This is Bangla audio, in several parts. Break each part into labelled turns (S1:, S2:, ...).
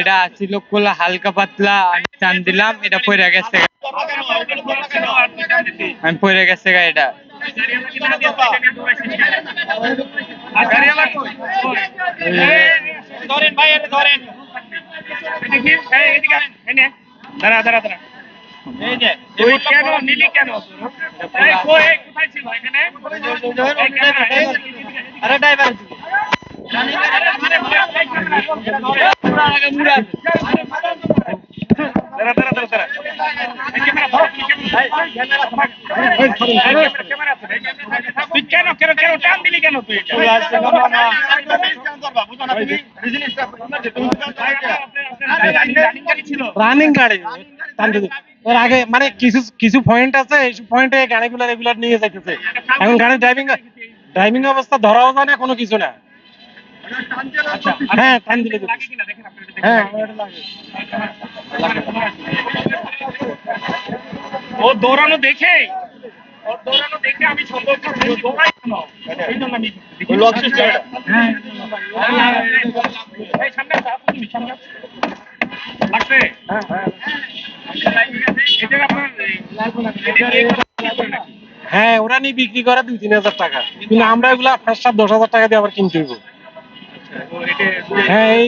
S1: এটা
S2: আসছিল খোলা হালকা পাতলা আমি টান দিলাম এটা পড়ে গেছে। আমি পড়ে গেছে এটা
S3: ধরেন
S1: রানিং গাড়ি।
S4: এর আগে মানে কিছু কিছু পয়েন্ট আছে, এই পয়েন্টে গাড়িগুলো রেগুলার নিয়ে যাইতেছে এখন গাড়ি ড্রাইভিং ড্রাইভিং অবস্থা ধরাও যায় না, কোনো কিছু না হ্যাঁ
S1: একটু দেখেন।
S4: হ্যাঁ লাগে।
S1: ও দৌড়ানো দেখে? ও দৌড়ানো দেখে আমি সন্দেহ দৌড়াই কেন? এই জন্য আমি
S3: লক সিস্টেম এটা
S1: হ্যাঁ। সামনে সামনে লাগছে?
S4: হ্যাঁ ওরা নিয়ে বিক্রি করে দুই তিন হাজার টাকা। কিন্তু আমরা এগুলা ফার্স্ট সাত দশ হাজার টাকা দিয়ে আবার কিনতে হইব। হ্যাঁ এই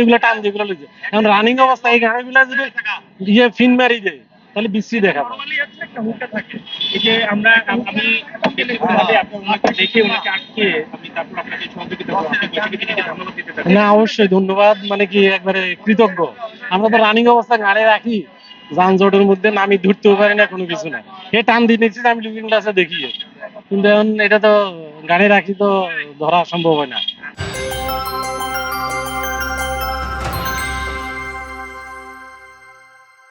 S4: এগুলো টান দিয়ে এগুলো এখন রানিং অবস্থা এই গাড়িগুলা যদি ইয়ে ফিন মারি দেয় তাহলে বিশ্রী দেখাবো
S1: normally একটা হুকটা থাকে। এই যে আমরা আমি ব্যক্তিগতভাবে আপনার ওনাকে দেখে ওনাকে আটকে আমি তারপর আপনাকে সহযোগিতা করব। আপনি বৈঠকে দিতে ধন্যবাদ দিতে চাই।
S4: না অবশ্যই ধন্যবাদ মানে কি একবারে কৃতজ্ঞ। আমরা তো রানিং অবস্থা গাড়ি রাখি যানজটের মধ্যে নামি ধরতেও পারি না কোনো কিছু না। এ টান দিয়ে নিচ্ছি আমি লুকিং গ্লাসে দেখি কিন্তু এখন এটা তো গাড়ি রাখি তো ধরা সম্ভব হয় না।